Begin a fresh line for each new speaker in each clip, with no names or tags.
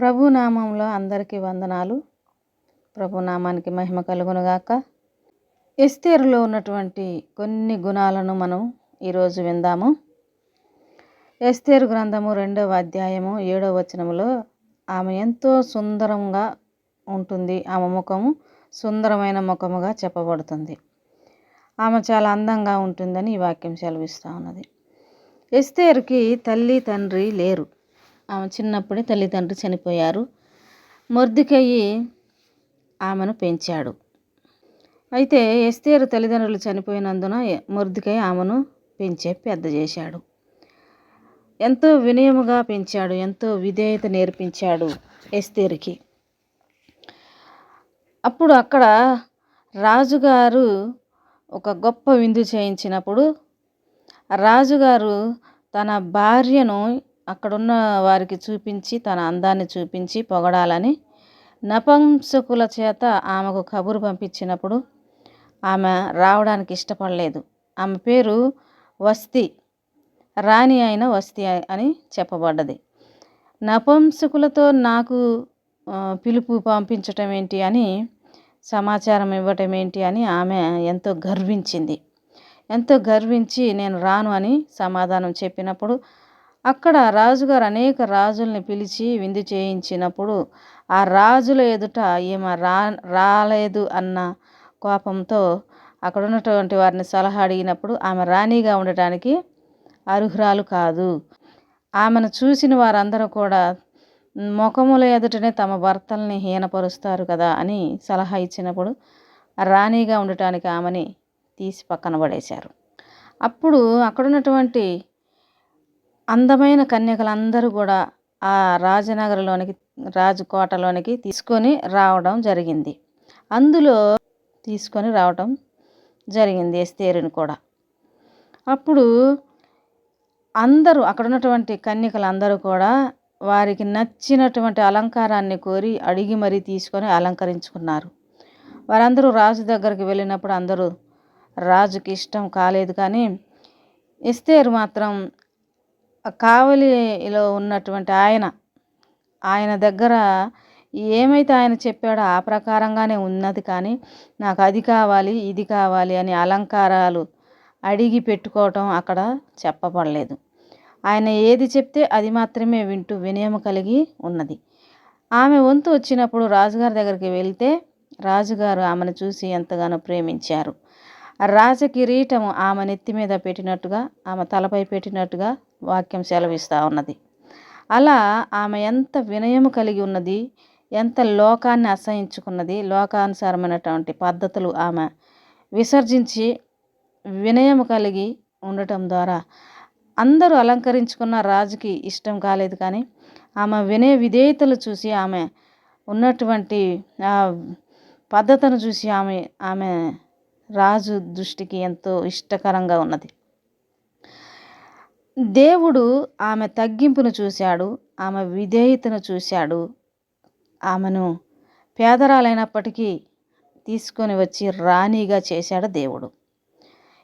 ప్రభు నామంలో అందరికీ వందనాలు. ప్రభు నామానికి మహిమ కలుగునుగాక. ఎస్తేరులో ఉన్నటువంటి కొన్ని గుణాలను మనం ఈరోజు విందాము. ఎస్తేరు గ్రంథము రెండవ అధ్యాయము ఏడవ వచనములో ఆమె ఎంతో సుందరంగా ఉంటుంది. ఆమె ముఖము సుందరమైన ముఖముగా చెప్పబడుతుంది. ఆమె చాలా అందంగా ఉంటుందని ఈ వాక్యం సెలవిస్తూ ఉన్నది. ఎస్తేరుకి తల్లి తండ్రి లేరు. ఆమె చిన్నప్పుడే తల్లిదండ్రులు చనిపోయారు. మొర్దికయ్యి ఆమెను పెంచాడు. అయితే ఎస్తేరు తల్లిదండ్రులు చనిపోయినందున మొర్దికయ్య ఆమెను పెంచే పెద్ద చేశాడు. ఎంతో వినయముగా పెంచాడు ఎంతో విధేయత నేర్పించాడు ఎస్తేరుకి. అప్పుడు అక్కడ రాజుగారు ఒక గొప్ప విందు చేయించినప్పుడు రాజుగారు తన భార్యను అక్కడున్న వారికి చూపించి తన అందాన్ని చూపించి పొగడాలని నపంసకుల చేత ఆమెకు కబురు పంపించినప్పుడు ఆమె రావడానికి ఇష్టపడలేదు. ఆమె పేరు వస్తి రాణి అయిన వస్తి అని చెప్పబడ్డది. నపంసకులతో నాకు పిలుపు పంపించటం ఏంటి అని సమాచారం ఇవ్వటం ఏంటి అని ఆమె ఎంతో గర్వించింది. ఎంతో గర్వించి నేను రాను అని సమాధానం చెప్పినప్పుడు అక్కడ రాజుగారు అనేక రాజుల్ని పిలిచి విందు చేయించినప్పుడు ఆ రాజుల ఎదుట ఈమె రా రాలేదు అన్న కోపంతో అక్కడ ఉన్నటువంటి వారిని సలహా అడిగినప్పుడు ఆమె రాణిగా ఉండటానికి అర్హురాలు కాదు. ఆమెను చూసిన వారందరూ కూడా ముఖముల ఎదుటనే తమ భర్తల్ని హీనపరుస్తారు కదా అని సలహా ఇచ్చినప్పుడు రాణిగా ఉండటానికి ఆమెని తీసి పక్కన పడేశారు. అప్పుడు అక్కడున్నటువంటి అందమైన కన్యకలందరూ కూడా ఆ రాజనగరంలోనికి రాజకోటలోనికి తీసుకొని రావడం జరిగింది. అందులో తీసుకొని రావడం జరిగింది ఎస్తేరుని కూడా. అప్పుడు అందరూ అక్కడ ఉన్నటువంటి కన్యకలందరూ కూడా వారికి నచ్చినటువంటి అలంకారాన్ని కోరి అడిగి మరీ తీసుకొని అలంకరించుకున్నారు. వారందరూ రాజు దగ్గరికి వెళ్ళినప్పుడు అందరూ రాజుకి ఇష్టం కాలేదు కానీ ఎస్తేరు మాత్రం కావలిలో ఉన్నటువంటి ఆయన ఆయన దగ్గర ఏమైతే ఆయన చెప్పాడో ఆ ప్రకారంగానే ఉన్నది కానీ నాకు అది కావాలి ఇది కావాలి అని అలంకారాలు అడిగి పెట్టుకోవటం అక్కడ చెప్పబడలేదు. ఆయన ఏది చెప్తే అది మాత్రమే వింటూ వినయం కలిగి ఉన్నది. ఆమె వంతు వచ్చినప్పుడు రాజుగారి దగ్గరికి వెళ్తే రాజుగారు ఆమెను చూసి ఎంతగానో ప్రేమించారు. రాజకిరీటము ఆమె నెత్తి మీద పెట్టినట్టుగా ఆమె తలపై పెట్టినట్టుగా వాక్యం సెలవిస్తూ ఉన్నది. అలా ఆమె ఎంత వినయము కలిగి ఉన్నది ఎంత లోకాన్ని అసహించుకున్నది లోకానుసారమైనటువంటి పద్ధతులు ఆమె విసర్జించి వినయము కలిగి ఉండటం ద్వారా. అందరూ అలంకరించుకున్న రాజుకి ఇష్టం కాలేదు కానీ ఆమె వినయ విధేయతలు చూసి ఆమె ఉన్నటువంటి పద్ధతిని చూసి ఆమె ఆమె రాజు దృష్టికి ఎంతో ఇష్టకరంగా ఉన్నది. దేవుడు ఆమె తగ్గింపును చూశాడు ఆమె విధేయతను చూశాడు. ఆమెను పేదరాలైనప్పటికీ తీసుకొని వచ్చి రాణిగా చేశాడు దేవుడు.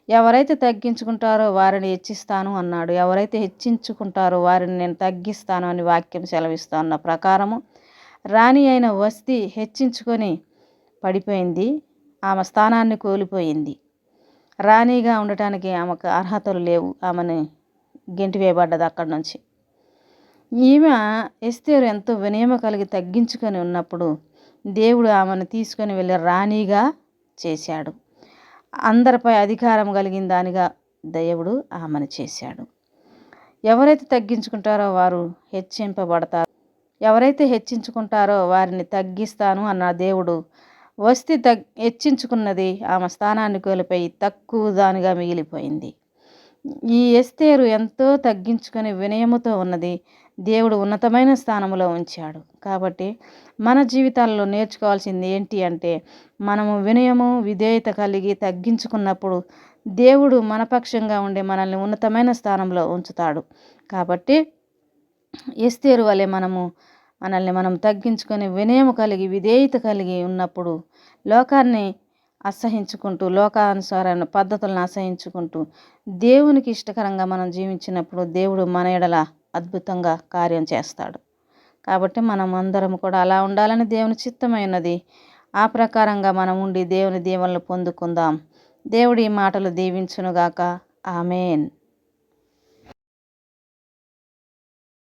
ఎవరైతే తగ్గించుకుంటారో వారిని హెచ్చిస్తాను అన్నాడు. ఎవరైతే హెచ్చించుకుంటారో వారిని నేను తగ్గిస్తాను అని వాక్యం సెలవిస్తా అన్న ప్రకారము రాణి అయిన వస్తి హెచ్చించుకొని పడిపోయింది. ఆమె స్థానాన్ని కోల్పోయింది. రాణిగా ఉండటానికి ఆమెకు అర్హతలు లేవు. ఆమెను గెంటి వేయబడ్డది అక్కడి నుంచి. ఈమె ఎస్తేరు ఎంతో వినయమ కలిగి తగ్గించుకొని ఉన్నప్పుడు దేవుడు ఆమెను తీసుకొని వెళ్ళి రాణిగా చేశాడు. అందరిపై అధికారం కలిగిన దానిగా దేవుడు ఆమెను చేశాడు. ఎవరైతే తగ్గించుకుంటారో వారు హెచ్చింపబడతారు. ఎవరైతే హెచ్చించుకుంటారో వారిని తగ్గిస్తాను అన్న దేవుడు. వస్తి తగ్ హెచ్చించుకున్నది ఆమె స్థానాన్ని కోల్పోయి తక్కువ దానిగా మిగిలిపోయింది. ఈ ఎస్తేరు ఎంతో తగ్గించుకొని వినయముతో ఉన్నది. దేవుడు ఉన్నతమైన స్థానంలో ఉంచాడు. కాబట్టి మన జీవితాల్లో నేర్చుకోవాల్సింది ఏంటి అంటే మనము వినయము విధేయత కలిగి తగ్గించుకున్నప్పుడు దేవుడు మనపక్షంగా ఉండి మనల్ని ఉన్నతమైన స్థానంలో ఉంచుతాడు. కాబట్టి ఎస్తేరు వలె మనము మనల్ని మనం తగ్గించుకొని వినయము కలిగి విధేయత కలిగి ఉన్నప్పుడు లోకాన్ని అసహించుకుంటూ లోకానుసారమైన పద్ధతులను అసహించుకుంటూ దేవునికి ఇష్టకరంగా మనం జీవించినప్పుడు దేవుడు మన ఎడల అద్భుతంగా కార్యం చేస్తాడు. కాబట్టి మనం అందరం కూడా అలా ఉండాలని దేవుని చిత్తమైనది. ఆ ప్రకారంగా మనం ఉండి దేవుని దీవెనలు పొందుకుందాం. దేవుడి మాటలు దీవించునుగాక. ఆమెన్.